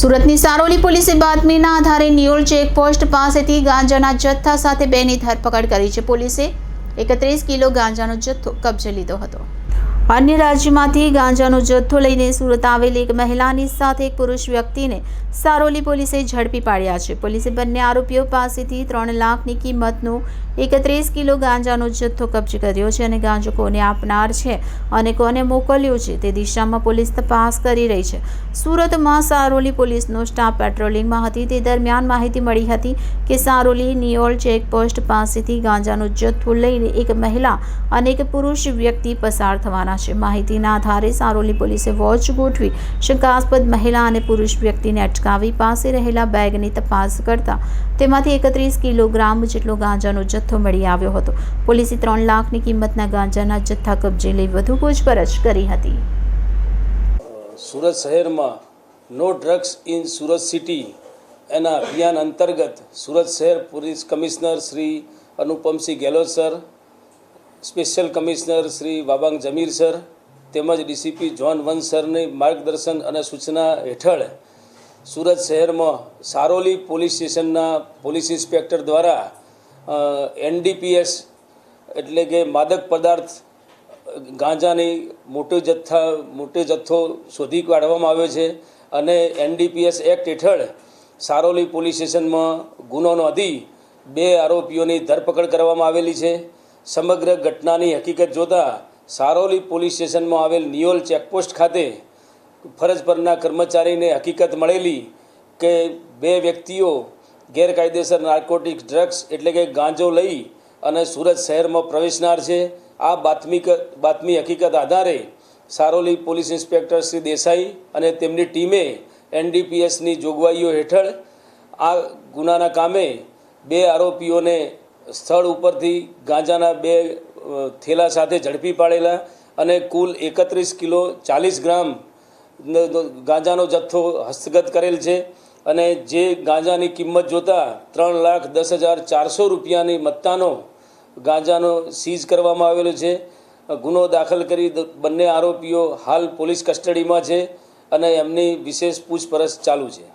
સુરતની સારોલી પોલીસે બાતમીના આધારે નિયોલ ચેકપોસ્ટ પાસેથી ગાંજાના જથ્થા સાથે બેની ધરપકડ કરી છે. પોલીસે એકત્રીસ કિલો ગાંજાનો જથ્થો કબજે લીધો હતો. અન્ય રાજ્યમાંથી ગાંજાનો જથ્થો લઈને સુરત આવેલી એક મહિલાની સાથે એક પુરુષ વ્યક્તિને સારોલી પોલીસે ઝડપી પાડ્યા છે. પોલીસે બંને આરોપીઓ પાસેથી ત્રણ લાખની કિંમતનો એકત્રીસ કિલો ગાંજાનો જથ્થો કબજે કર્યો છે અને ગાંજો કોને આપનાર છે અને કોને મોકલ્યો છે તે દિશામાં પોલીસ તપાસ કરી રહી છે. સુરતમાં સારોલી પોલીસનો સ્ટાફ પેટ્રોલિંગમાં હતી. તે દરમિયાન માહિતી મળી હતી કે સારોલી નિયોલ ચેકપોસ્ટ પાસેથી ગાંજાનો જથ્થો લઈને એક મહિલા અને એક પુરુષ વ્યક્તિ પસાર થવાના છે માહિતીના આધારે સારોલી પોલીસે વોચ ગોઠવી શંકાસ્પદ મહિલા અને પુરુષ વ્યક્તિને અટકાવી પાસે રહેલા બેગની તપાસ કરતા તેમાંથી એકત્રીસ કિલોગ્રામ જેટલો ગાંજાનો જથ્થો મળી આવ્યો હતો. પોલીસે ત્રણ લાખની કિંમતના ગાંજાના જથ્થા કબજે લઈ વધુ પૂછપરછ કરી હતી. સુરત શહેરમાં no drugs in Surat city એના અભિયાન અંતર્ગત સુરત શહેર police commissioner Shri Anupamsingh Gehlot sir special commissioner Shri Wabang Jamir sir તેમજ ડીસીપી જોન વન સરની માર્ગદર્શન અને સૂચના હેઠળ સુરત શહેરમાં સારોલી પોલીસ સ્ટેશનના પોલીસ ઇન્સ્પેક્ટર દ્વારા એનડીપીએસ એટલે કે માદક પદાર્થ ગાંજાની મોટો જથ્થા, મોટો જથ્થો શોધી કાઢવામાં આવ્યો છે અને એનડીપીએસ એક્ટ હેઠળ સારોલી પોલીસ સ્ટેશનમાં ગુનો નોંધી બે આરોપીઓની ધરપકડ કરવામાં આવેલી છે. સમગ્ર ઘટનાની હકીકત જોતાં સારોલી પોલીસ સ્ટેશનમાં આવેલ નિયોલ ચેકપોસ્ટ ખાતે ફરજ પરના કર્મચારીને હકીકત મળેલી કે બે વ્યક્તિઓ ગેરકાયદેસર નાર્કોટિક્સ ડ્રગ્સ એટલે કે ગાંજો લઈ અને સુરત શહેરમાં પ્રવેશનાર છે. આ બાતમી બાતમી હકીકત આધારે સારોલી પોલીસ ઇન્સ્પેક્ટર શ્રી દેસાઈ અને તેમની ટીમે એનડીપીએસની જોગવાઈઓ હેઠળ આ ગુનાના કામે બે આરોપીઓને સ્થળ ઉપરથી ગાંજાના બે થેલા સાથે ઝડપી પાડેલા અને કુલ એકત્રીસ કિલો ચાલીસ ગ્રામ ગાંજાનો જથ્થો હસ્તગત કરેલ છે અને જે ગાંજાની કિંમત જોતાં ત્રણ લાખ દસ હજાર ચારસો રૂપિયાની મત્તાનો ગાંજાનો સીઝ કરવામાં આવેલો છે. ગુનો દાખલ કરી બંને આરોપીઓ હાલ પોલીસ કસ્ટડીમાં છે અને એમની વિશેષ પૂછપરછ ચાલુ છે.